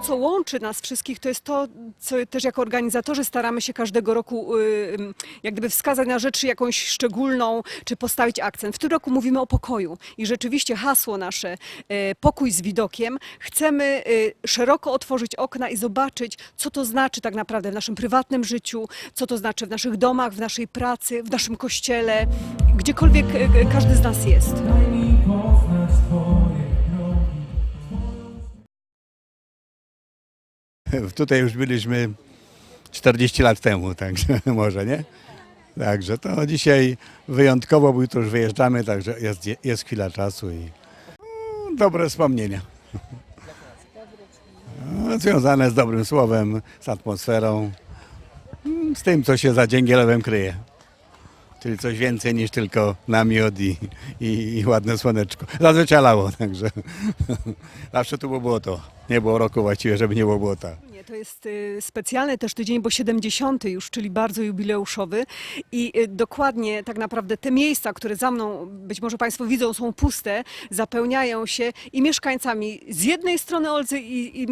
co łączy nas wszystkich, to jest to, co też jako organizatorzy staramy się każdego roku y, jak gdyby wskazać na rzecz jakąś szczególną, czy postawić akcent. W tym roku mówimy o pokoju i rzeczywiście hasło nasze, e, pokój z widokiem, chcemy y, szeroko otworzyć okna i zobaczyć, co to znaczy tak naprawdę w naszym prywatnym życiu, co to znaczy w naszych domach, w naszej pracy, w naszym kościele, gdziekolwiek każdy z nas jest. Tutaj już byliśmy 40 lat temu, także może nie? Także to dzisiaj wyjątkowo, bo już wyjeżdżamy, także jest, jest chwila czasu i no, dobre wspomnienia. No, Związane z dobrym słowem, z atmosferą, mm, z tym, co się za Dzięgielowem kryje. Czyli coś więcej niż tylko namiot i, i, i ładne słoneczko. Zazwyczaj lało, także zawsze tu było błoto. Nie było roku właściwie, żeby nie było błota. Nie, to jest y, specjalny też tydzień, bo 70 już, czyli bardzo jubileuszowy i y, dokładnie tak naprawdę te miejsca, które za mną być może Państwo widzą są puste, zapełniają się i mieszkańcami z jednej strony Olzy i, i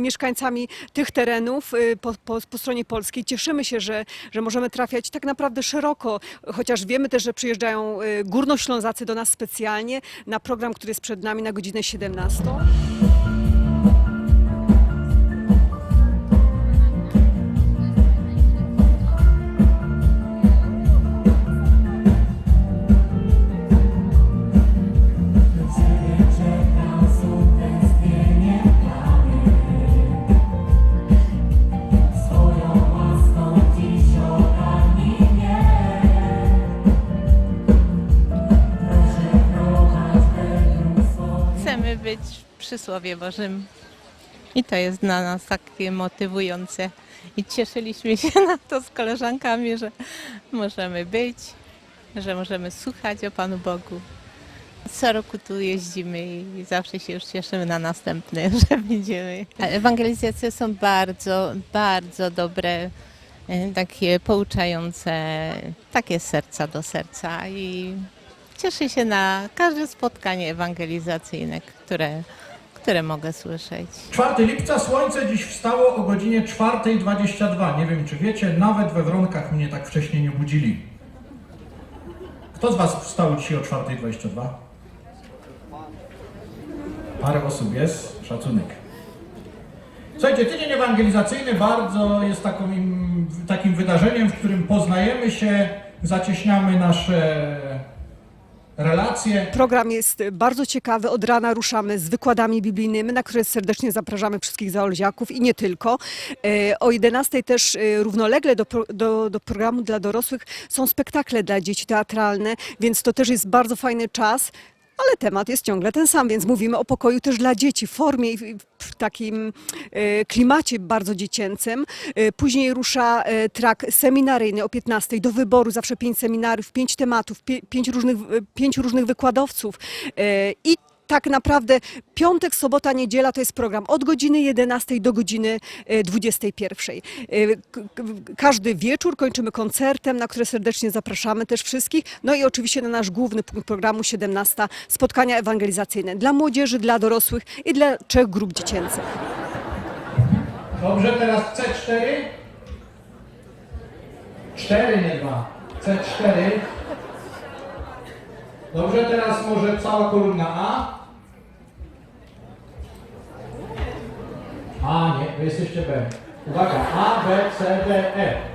mieszkańcami tych terenów y, po, po, po stronie polskiej. Cieszymy się, że, że możemy trafiać tak naprawdę szeroko, chociaż wiemy też, że przyjeżdżają y, górnoślązacy do nas specjalnie na program, który jest przed nami na godzinę 17. Być przy Słowie Bożym. I to jest dla nas takie motywujące. I cieszyliśmy się na to z koleżankami, że możemy być, że możemy słuchać o Panu Bogu. Co roku tu jeździmy i zawsze się już cieszymy na następny, że będziemy. Ewangelizacje są bardzo, bardzo dobre, e, takie pouczające, takie serca do serca i cieszę się na każde spotkanie ewangelizacyjne, które, które mogę słyszeć. 4 lipca słońce dziś wstało o godzinie 4.22. Nie wiem czy wiecie, nawet we Wronkach mnie tak wcześnie nie budzili. Kto z Was wstał dzisiaj o 4.22? Parę osób jest, szacunek. Słuchajcie, tydzień ewangelizacyjny bardzo jest taką, im- takim wydarzeniem, w którym poznajemy się, zacieśniamy nasze relacje. Program jest bardzo ciekawy. Od rana ruszamy z wykładami biblijnymi, na które serdecznie zapraszamy wszystkich zaolziaków i nie tylko. E, O 11 też e, równolegle do, do, do programu dla dorosłych są spektakle dla dzieci teatralne, więc to też jest bardzo fajny czas. Ale temat jest ciągle ten sam, więc mówimy o pokoju też dla dzieci w formie i w- takim e, klimacie bardzo dziecięcym. E, Później rusza e, trak seminaryjny o 15 do wyboru, zawsze pięć seminariów, pięć tematów, pięć różnych, pięć różnych wykładowców. I tak naprawdę piątek, sobota, niedziela to jest program od godziny 11 do godziny e, 21. E, k- Każdy wieczór kończymy koncertem, na które serdecznie zapraszamy też wszystkich. No i oczywiście na nasz główny punkt programu 17 spotkania ewangelizacyjne dla młodzieży, dla dorosłych i dla trzech grup dziecięcych. Dobrze, teraz C4. 4, nie 2. C4. Dobrze, teraz może cała kolumna A. A, nie, wy jesteście B. Uwaga, A, B, C, D, E.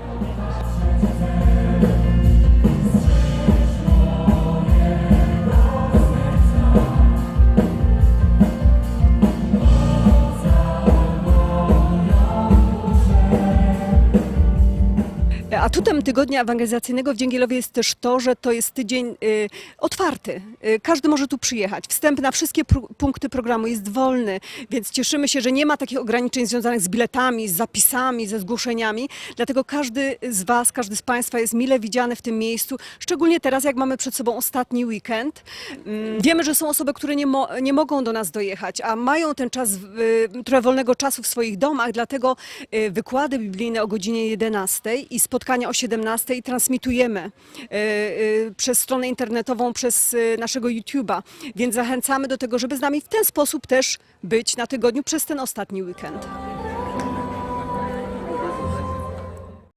Atutem tygodnia ewangelizacyjnego w Dzięgielowie jest też to, że to jest tydzień y, otwarty. Y, każdy może tu przyjechać. Wstęp na wszystkie pru- punkty programu jest wolny, więc cieszymy się, że nie ma takich ograniczeń związanych z biletami, z zapisami, ze zgłoszeniami. Dlatego każdy z Was, każdy z Państwa jest mile widziany w tym miejscu, szczególnie teraz, jak mamy przed sobą ostatni weekend. Mm, Wiemy, że są osoby, które nie, mo- nie mogą do nas dojechać, a mają ten czas, y, trochę wolnego czasu w swoich domach, dlatego y, wykłady biblijne o godzinie 11 i spotkania o 17 transmitujemy y, y, przez stronę internetową, przez y, naszego YouTube'a. Więc zachęcamy do tego, żeby z nami w ten sposób też być na tygodniu przez ten ostatni weekend.